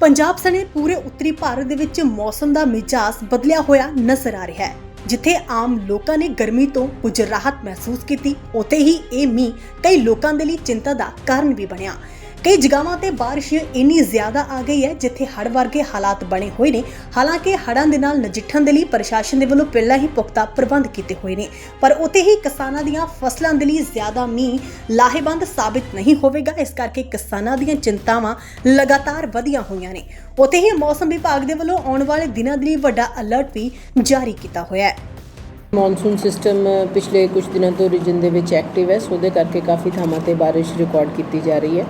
ਪੰਜਾਬ ਸਣੇ ਪੂਰੇ ਉੱਤਰੀ ਭਾਰਤ ਦੇ ਵਿੱਚ ਮੌਸਮ ਦਾ ਮਿਜਾਜ਼ ਬਦਲਿਆ ਹੋਇਆ ਨਜ਼ਰ ਆ ਰਿਹਾ ਹੈ, ਜਿੱਥੇ ਆਮ ਲੋਕਾਂ ਨੇ ਗਰਮੀ ਤੋਂ ਕੁਝ ਰਾਹਤ ਮਹਿਸੂਸ ਕੀਤੀ, ਉੱਥੇ ਹੀ ਇਹ ਮੀਂਹ ਕਈ ਲੋਕਾਂ ਦੇ ਲਈ ਚਿੰਤਾ ਦਾ ਕਾਰਨ ਵੀ ਬਣਿਆ। ਕਈ ਜਗ੍ਹਾਵਾਂ ਤੇ ਬਾਰਿਸ਼ ਇੰਨੀ ਜ਼ਿਆਦਾ ਆ ਗਈ ਹੈ ਜਿੱਥੇ ਹੜ੍ਹ ਵਰਗੇ ਹਾਲਾਤ ਬਣੇ ਹੋਏ ਨੇ। ਹਾਲਾਂਕਿ ਹੜ੍ਹਾਂ ਦੇ ਨਾਲ ਨਜਿੱਠਣ ਦੇ ਲਈ ਪ੍ਰਸ਼ਾਸਨ ਦੇ ਵੱਲੋਂ ਪਹਿਲਾਂ ਹੀ ਪੁਖਤਾ ਪ੍ਰਬੰਧ ਕੀਤੇ ਹੋਏ ਨੇ। ਪਰ ਉੱਥੇ ਹੀ ਕਿਸਾਨਾਂ ਦੀਆਂ ਫਸਲਾਂ ਦੇ ਲਈ ਜ਼ਿਆਦਾ ਮੀਂਹ ਲਾਹੇਵੰਦ ਸਾਬਿਤ ਨਹੀਂ ਹੋਵੇਗਾ। ਇਸ ਕਰਕੇ ਕਿਸਾਨਾਂ ਦੀਆਂ ਚਿੰਤਾਵਾਂ ਲਗਾਤਾਰ ਵਧੀਆਂ ਹੋਈਆਂ ਨੇ। ਉੱਥੇ ਹੀ ਮੌਸਮ ਵਿਭਾਗ ਦੇ ਵੱਲੋਂ ਆਉਣ ਵਾਲੇ ਦਿਨਾਂ ਦੇ ਲਈ ਵੱਡਾ ਅਲਰਟ ਵੀ ਜਾਰੀ ਕੀਤਾ ਹੋਇਆ ਹੈ। ਮੌਨਸੂਨ ਸਿਸਟਮ ਪਿਛਲੇ ਕੁਝ ਦਿਨਾਂ ਤੋਂ ਰੀਜਨ ਦੇ ਵਿੱਚ ਐਕਟਿਵ ਹੈ। ਸੋ ਉਹਦੇ ਕਰਕੇ ਕਾਫੀ ਥਾਵਾਂ ਤੇ ਬਾਰਿਸ਼ ਰਿਕਾਰਡ ਕੀਤੀ ਜਾ ਰਹੀ ਹੈ।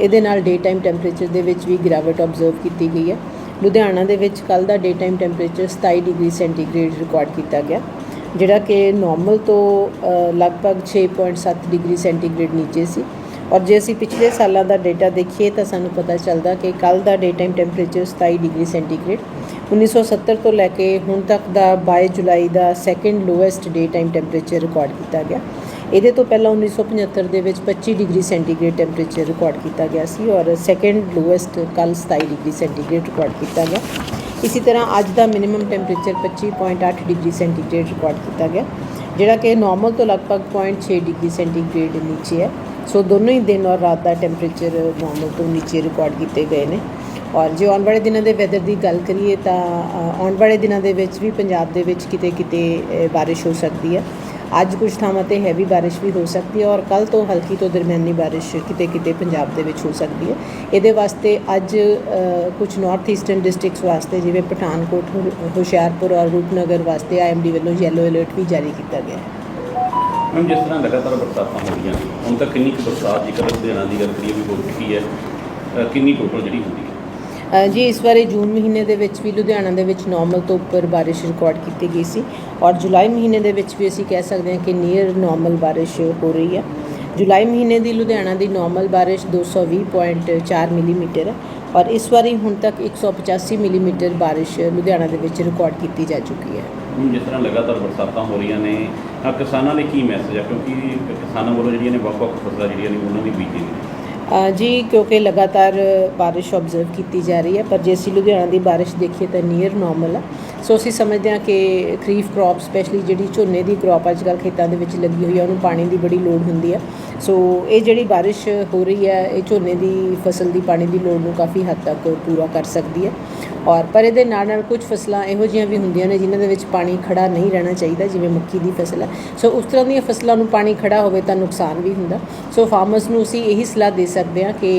ਇਹਦੇ ਨਾਲ ਡੇ ਟਾਈਮ ਟੈਂਪਰੇਚਰ ਦੇ ਵਿੱਚ ਵੀ ਗਿਰਾਵਟ ਆਬਜ਼ਰਵ ਕੀਤੀ ਗਈ ਹੈ। ਲੁਧਿਆਣਾ ਦੇ ਵਿੱਚ ਕੱਲ ਦਾ day time temperature 27 degree centigrade record ਕੀਤਾ ਗਿਆ ਜਿਹੜਾ ਕਿ ਨਾਰਮਲ ਤੋਂ ਅ, ਲਗਭਗ 6.7 ਡਿਗਰੀ ਸੈਂਟੀਗ੍ਰੇਡ ਨੀਚੇ ਸੀ। ਔਰ ਜੇ ਅਸੀਂ ਪਿਛਲੇ ਸਾਲਾਂ ਦਾ ਡਾਟਾ ਦੇਖੀਏ ਤਾਂ ਸਾਨੂੰ ਪਤਾ ਚੱਲਦਾ ਕਿ ਕੱਲ ਦਾ day time temperature 27 degree centigrade 1970 ਤੋਂ ਲੈ ਕੇ ਹੁਣ ਤੱਕ ਦਾ 22 ਜੁਲਾਈ ਦਾ second lowest day time temperature record ਕੀਤਾ ਗਿਆ। ਇਹਦੇ ਤੋਂ ਪਹਿਲਾਂ 1975 ਦੇ ਵਿੱਚ 25 ਡਿਗਰੀ ਸੈਂਟੀਗ੍ਰੇਡ ਟੈਂਪਰੇਚਰ ਰਿਕਾਰਡ ਕੀਤਾ ਗਿਆ ਸੀ ਔਰ ਸੈਕੰਡ ਲੋਐਸਟ ਕੱਲ 27 ਡਿਗਰੀ ਸੈਂਟੀਗ੍ਰੇਡ ਰਿਕਾਰਡ ਕੀਤਾ ਗਿਆ। ਇਸੇ ਤਰ੍ਹਾਂ ਅੱਜ ਦਾ minimum temperature 25.8 degree centigrade record ਕੀਤਾ ਗਿਆ ਜਿਹੜਾ ਕਿ ਨਾਰਮਲ ਤੋਂ ਲਗਭਗ 0.6 ਡਿਗਰੀ ਸੈਂਟੀਗ੍ਰੇਡ ਨੀਚੇ ਹੈ। ਸੋ ਦੋਨੋਂ ਹੀ ਦਿਨ ਔਰ ਰਾਤ ਦਾ ਟੈਂਪਰੇਚਰ ਨਾਰਮਲ ਤੋਂ ਨੀਚੇ ਰਿਕਾਰਡ ਕੀਤੇ ਗਏ ਨੇ। ਔਰ ਜੇ ਆਉਣ ਵਾਲੇ ਦਿਨਾਂ ਦੇ ਵੈਦਰ ਦੀ ਗੱਲ ਕਰੀਏ ਤਾਂ ਆਉਣ ਵਾਲੇ ਦਿਨਾਂ ਦੇ ਵਿੱਚ ਵੀ ਪੰਜਾਬ ਦੇ ਵਿੱਚ ਕਿਤੇ ਕਿਤੇ ਅ, ਬਾਰਿਸ਼ ਹੋ ਸਕਦੀ ਹੈ। ਅੱਜ ਕੁਝ ਥਾਵਾਂ ਤੇ ਹੈਵੀ ਬਾਰਿਸ਼ ਵੀ ਹੋ ਸਕਦੀ ਹੈ ਔਰ ਕੱਲ ਤੋਂ ਹਲਕੀ ਤੋਂ ਦਰਮਿਆਨੀ ਬਾਰਿਸ਼ ਕਿਤੇ ਕਿਤੇ ਪੰਜਾਬ ਦੇ ਵਿੱਚ ਹੋ ਸਕਦੀ ਹੈ। ਇਹਦੇ ਵਾਸਤੇ ਅੱਜ ਕੁਝ ਨਾਰਥ ਈਸਟਰਨ ਡਿਸਟ੍ਰਿਕਟਸ ਵਾਸਤੇ ਜਿਵੇਂ ਪਠਾਨਕੋਟ ਹੁਸ਼ਿਆਰਪੁਰ ਔਰ ਰੂਪਨਗਰ ਵਾਸਤੇ ਆਈਐਮਡੀ ਵੱਲੋਂ ਯੈਲੋ ਅਲਰਟ ਵੀ ਜਾਰੀ ਕੀਤਾ ਗਿਆ ਹੈ। ਮੈਮ, ਜਿਸ ਤਰ੍ਹਾਂ ਲਗਾਤਾਰ ਬਰਸਾਤਾਂ ਹੋ ਰਹੀਆਂ ਹੁਣ ਤੱਕ ਕਿੰਨੀ ਕੁ ਬਰਸਾਤ ਜੇਕਰ ਲੁਧਿਆਣਾ ਦੀ ਗੱਲ ਕਰੀਏ ਵੀ ਹੋ ਚੁੱਕੀ ਹੈ ਕਿੰਨੀ ਟੋਟਲ ਜਿਹੜੀ ਹੁੰਦੀ ਹੈ? ਜੀ, ਇਸ ਵਾਰੀ ਜੂਨ ਮਹੀਨੇ ਦੇ ਵਿੱਚ ਵੀ ਲੁਧਿਆਣਾ ਦੇ ਵਿੱਚ ਨਾਰਮਲ ਤੋਂ ਉੱਪਰ ਬਾਰਿਸ਼ ਰਿਕਾਰਡ ਕੀਤੀ ਗਈ ਸੀ ਔਰ ਜੁਲਾਈ ਮਹੀਨੇ ਦੇ ਵਿੱਚ ਵੀ ਅਸੀਂ ਕਹਿ ਸਕਦੇ ਹਾਂ ਕਿ ਨੀਅਰ ਨਾਰਮਲ ਬਾਰਿਸ਼ ਹੋ ਰਹੀ ਹੈ। ਜੁਲਾਈ ਮਹੀਨੇ ਦੀ ਲੁਧਿਆਣਾ ਦੀ ਨਾਰਮਲ ਬਾਰਿਸ਼ 220.4 ਮਿਲੀਮੀਟਰ ਹੈ ਔਰ ਇਸ ਵਾਰੀ ਹੁਣ ਤੱਕ 185 ਮਿਲੀਮੀਟਰ ਬਾਰਿਸ਼ ਲੁਧਿਆਣਾ ਦੇ ਵਿੱਚ ਰਿਕਾਰਡ ਕੀਤੀ ਜਾ ਚੁੱਕੀ ਹੈ। ਹੁਣ ਜਿਸ ਤਰ੍ਹਾਂ ਲਗਾਤਾਰ ਬਰਸਾਤਾਂ ਹੋ ਰਹੀਆਂ ਨੇ, ਤਾਂ ਕਿਸਾਨਾਂ ਲਈ ਕੀ ਮੈਸੇਜ ਹੈ? ਕਿਉਂਕਿ ਕਿਸਾਨਾਂ ਵੱਲੋਂ ਜਿਹੜੀਆਂ ਨੇ ਵੱਖ-ਵੱਖ ਫਸਲਾਂ ਜਿਹੜੀਆਂ ਨੇ, ਉਹਨਾਂ ਦੀ ਬੀਜੀ ਨੇ ਜੀ, ਕਿਉਂਕਿ ਲਗਾਤਾਰ ਬਾਰਿਸ਼ ਆਬਜ਼ਰਵ ਕੀਤੀ ਜਾ ਰਹੀ ਹੈ, ਪਰ ਜੇ ਅਸੀਂ ਲੁਧਿਆਣਾ ਦੀ ਬਾਰਿਸ਼ ਦੇਖੀਏ ਤਾਂ ਨੀਅਰ ਨਾਰਮਲ ਆ। ਸੋ ਅਸੀਂ ਸਮਝਦੇ ਹਾਂ ਕਿ ਖਰੀਫ ਕ੍ਰੌਪ ਸਪੈਸ਼ਲੀ ਜਿਹੜੀ ਝੋਨੇ ਦੀ ਕ੍ਰੌਪ ਅੱਜ ਕੱਲ੍ਹ ਖੇਤਾਂ ਦੇ ਵਿੱਚ ਲੱਗੀ ਹੋਈ ਹੈ ਉਹਨੂੰ ਪਾਣੀ ਦੀ ਬੜੀ ਲੋੜ ਹੁੰਦੀ ਹੈ ਸੋ ਇਹ ਜਿਹੜੀ ਬਾਰਿਸ਼ ਹੋ ਰਹੀ ਹੈ ਇਹ ਝੋਨੇ ਦੀ ਫਸਲ ਦੀ ਪਾਣੀ ਦੀ ਲੋੜ ਨੂੰ ਕਾਫੀ ਹੱਦ ਤੱਕ ਪੂਰਾ ਕਰ ਸਕਦੀ ਹੈ ਔਰ ਪਰ ਇਹਦੇ ਨਾਲ ਨਾਲ ਕੁਝ ਫਸਲਾਂ ਇਹੋ ਜਿਹੀਆਂ ਵੀ ਹੁੰਦੀਆਂ ਨੇ ਜਿਨ੍ਹਾਂ ਦੇ ਵਿੱਚ ਪਾਣੀ ਖੜਾ ਨਹੀਂ ਰਹਿਣਾ ਚਾਹੀਦਾ, ਜਿਵੇਂ ਮੱਕੀ ਦੀ ਫਸਲ ਹੈ ਸੋ ਉਸ ਤਰ੍ਹਾਂ ਦੀਆਂ ਫਸਲਾਂ ਨੂੰ ਪਾਣੀ ਖੜਾ ਹੋਵੇ ਤਾਂ ਨੁਕਸਾਨ ਵੀ ਹੁੰਦਾ। ਸੋ ਫਾਰਮਰਸ ਨੂੰ ਅਸੀਂ ਇਹੀ ਸਲਾਹ ਦੇ ਸਕਦੇ ਹਾਂ ਕਿ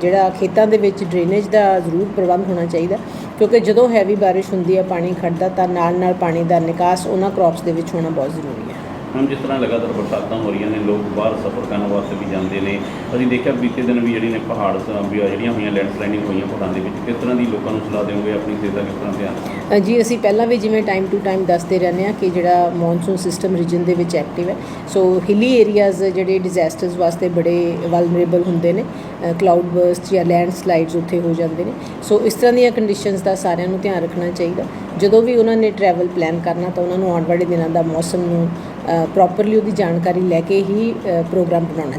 ਜਿਹੜਾ ਖੇਤਾਂ ਦੇ ਵਿੱਚ ਡਰੇਨੇਜ ਦਾ ਜ਼ਰੂਰ ਪ੍ਰਬੰਧ ਹੋਣਾ ਚਾਹੀਦਾ, ਕਿਉਂਕਿ ਜਦੋਂ ਹੈਵੀ ਬਾਰਿਸ਼ ਹੁੰਦੀ ਹੈ ਪਾਣੀ ਖੜਦਾ ਤਾਂ ਨਾਲ ਨਾਲ ਪਾਣੀ ਦਾ ਨਿਕਾਸ ਉਹਨਾਂ ਕ੍ਰੌਪਸ ਦੇ ਵਿੱਚ ਹੋਣਾ ਬਹੁਤ ਜ਼ਰੂਰੀ ਹੈ। ਹੁਣ ਜਿਸ ਤਰ੍ਹਾਂ ਲਗਾਤਾਰ ਬਰਸਾਤਾਂ ਹੋ ਰਹੀਆਂ ਨੇ, ਲੋਕ ਬਾਹਰ ਸਫ਼ਰ ਕਰਨ ਵਾਸਤੇ ਵੀ ਜਾਂਦੇ ਨੇ। ਅਸੀਂ ਦੇਖਿਆ ਬੀਤੇ ਦਿਨ ਵੀ ਜਿਹੜੀ ਨੇ ਪਹਾੜ ਵੀ ਜਿਹੜੀਆਂ ਹੋਈਆਂ ਲੈਂਡਸਲਾਈਡਿੰਗ ਹੋਈਆਂ ਪਹਾੜਾਂ ਦੇ ਵਿੱਚ, ਕਿਸ ਤਰ੍ਹਾਂ ਦੀ ਲੋਕਾਂ ਨੂੰ ਸਲਾਹ ਦਿਓਗੇ? ਆਪਣੀ ਸਿਹਤ ਦਾ ਕਿਸ ਤਰ੍ਹਾਂ ਧਿਆਨ? ਜੀ, ਅਸੀਂ ਪਹਿਲਾਂ ਵੀ ਜਿਵੇਂ ਟਾਈਮ ਟੂ ਟਾਈਮ ਦੱਸਦੇ ਰਹਿੰਦੇ ਹਾਂ ਕਿ ਜਿਹੜਾ ਮੌਨਸੂਨ ਸਿਸਟਮ ਰੀਜਨ ਦੇ ਵਿੱਚ ਐਕਟਿਵ ਹੈ। ਸੋ ਹਿਲੀ ਏਰੀਆਜ਼ ਜਿਹੜੇ ਡਿਜ਼ਾਸਟਰਸ ਵਾਸਤੇ ਬੜੇ ਵਲਨਰੇਬਲ ਹੁੰਦੇ ਨੇ ਕਲਾਊਡ ਬਰਸਟ ਜਾਂ ਲੈਂਡਸਲਾਈਡਸ ਉੱਥੇ ਹੋ ਜਾਂਦੇ ਨੇ। ਸੋ ਇਸ ਤਰ੍ਹਾਂ ਦੀਆਂ ਕੰਡੀਸ਼ਨਸ ਦਾ ਸਾਰਿਆਂ ਨੂੰ ਧਿਆਨ ਰੱਖਣਾ ਚਾਹੀਦਾ। ਜਦੋਂ ਵੀ ਉਹਨਾਂ ਨੇ ਟਰੈਵਲ ਪਲਾਨ ਕਰਨਾ ਤਾਂ ਉਹਨਾਂ ਨੂੰ ਆਉਣ ਵਾਲੇ ਦਿਨਾਂ ਦਾ ਮੌਸਮ ਨੂੰ ਪ੍ਰੋਪਰਲੀ ਉਹਦੀ ਜਾਣਕਾਰੀ ਲੈ ਕੇ ਹੀ ਪ੍ਰੋਗਰਾਮ ਬਣਾਉਣਾ